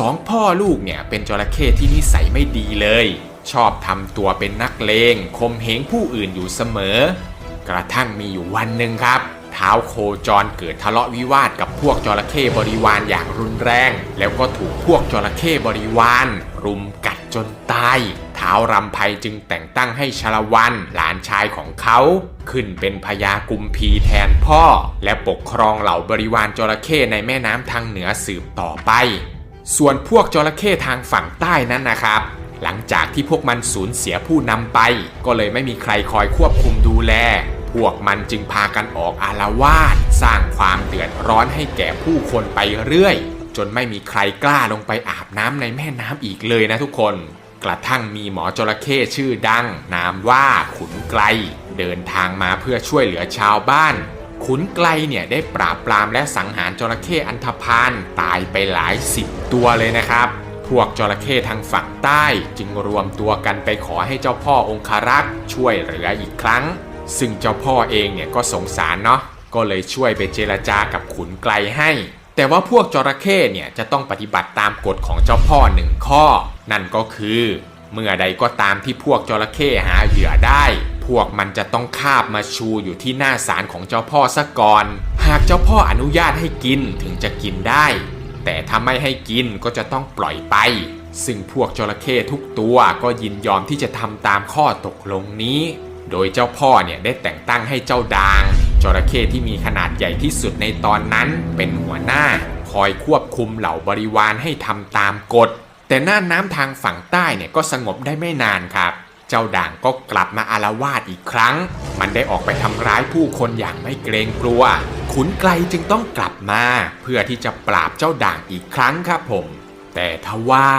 สองพ่อลูกเนี่ยเป็นจระเข้ที่นิสัยไม่ดีเลย ชอบทำตัวเป็นนักเลงคมเหงผู้อื่นอยู่เสมอ กระทั่งมีอยู่วันหนึ่งครับเท้าวโคจรเกิดทะเลาะวิวาทกับพวกจระเข้บริวารอย่างรุนแรง แล้วก็ถูกพวกจระเข้บริวาร รุมกัดจนตายท้าวรำไพจึงแต่งตั้งให้ชลวันหลานชายของเขา ขึ้นเป็นพญากุมพีแทนพ่อ และปกครองเหล่าบริวารจระเข้ในแม่น้ำทางเหนือสืบต่อไป ส่วนพวกจระเข้ทางฝั่งใต้นั้นนะครับ หลังจากที่พวกมันสูญเสียผู้นำไป ก็เลยไม่มีใครคอยควบคุมดูแล พวกมันจึงพากันออกอาละวาดสร้างความเดือดร้อนให้แก่ผู้คนไปเรื่อย จนไม่มีใครกล้าลงไปอาบน้ำในแม่น้ำอีกเลยนะทุกคน กระทั่งมีหมอจระเข้ชื่อดัง นามว่าขุนไกล เดินทางมาเพื่อช่วยเหลือชาวบ้าน ขุนไกลเนี่ยได้ปราบปรามและสังหารจระเข้อันธพาลตายไปหลายสิบตัวเลยนะครับ พวกจระเข้ทางฝั่งใต้จึงรวมตัวกันไปขอให้เจ้าพ่อองคารักษ์ช่วยเหลืออีกครั้ง ซึ่งเจ้าพ่อเองเนี่ยก็สงสารเนาะก็เลยช่วยไปเจรจากับขุนไกลให้ แต่ว่าพวกจระเข้เนี่ยจะต้องปฏิบัติตามกฎของเจ้าพ่อหนึ่งข้อ นั่นก็คือ เมื่อใดก็ตามที่พวกจระเข้หาเหยื่อได้ วกมันจะต้องคาบมาชูอยู่ที่หน้าศาลของเจ้าพ่อซะก่อน หากเจ้าพ่ออนุญาตให้กินถึงจะกินได้ แต่ถ้าไม่ให้กินก็จะต้องปล่อยไป ซึ่งพวกจระเข้ทุกตัวก็ยินยอมที่จะทำตามข้อตกลงนี้ โดยเจ้าพ่อเนี่ยได้แต่งตั้งให้เจ้าดางจระเข้ที่มีขนาดใหญ่ที่สุดในตอนนั้นเป็นหัวหน้า คอยควบคุมเหล่าบริวารให้ทำตามกฎ แต่น่านน้ำทางฝั่งใต้เนี่ยก็สงบได้ไม่นานครับ เจ้าด่างก็กลับมาอารวาสอีกครั้ง มันได้ออกไปทำร้ายผู้คนอย่างไม่เกรงกลัว ขุนไกลจึงต้องกลับมา เพื่อที่จะปราบเจ้าด่างอีกครั้งครับผม แต่ทว่า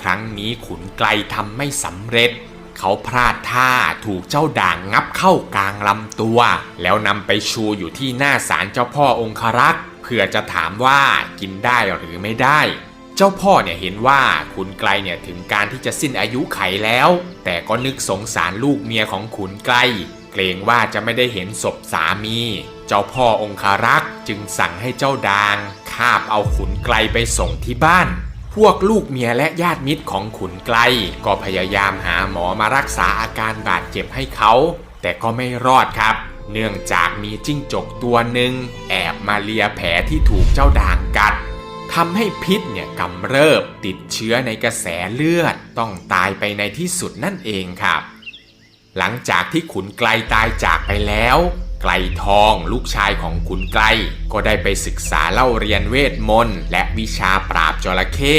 ครั้งนี้ขุนไกลทำไม่สำเร็จ เขาพลาดท่าถูกเจ้าด่างงับเข้ากลางลำตัว แล้วนำไปชูอยู่ที่หน้าศาลเจ้าพ่อองครักษ์เพื่อจะถามว่ากินได้หรือไม่ได้ เจ้าพ่อเนี่ยเห็นว่าขุนไกลเนี่ยถึงการที่จะสิ้นอายุไขแล้ว แต่ก็นึกสงสารลูกเมียของขุนไกล เกรงว่าจะไม่ได้เห็นศพสามี เจ้าพ่อองคารักษ์จึงสั่งให้เจ้าดางคาบเอาขุนไกลไปส่งที่บ้าน พวกลูกเมียและญาติมิตรของขุนไกล ก็พยายามหาหมอมารักษาอาการบาดเจ็บให้เขา แต่ก็ไม่รอดครับเนื่องจากมีจิ้งจกตัวหนึ่งแอบมาเลียแผลที่ถูกเจ้าด่างกัด ทำให้พิษเนี่ยกำเริบติดเชื้อในกระแสเลือดต้องตายไปในที่สุดนั่นเองครับ หลังจากที่ขุนไกลตายจากไปแล้ว ไกลทองลูกชายของขุนไกล ก็ได้ไปศึกษาเล่าเรียนเวทมนต์และวิชาปราบจระเข้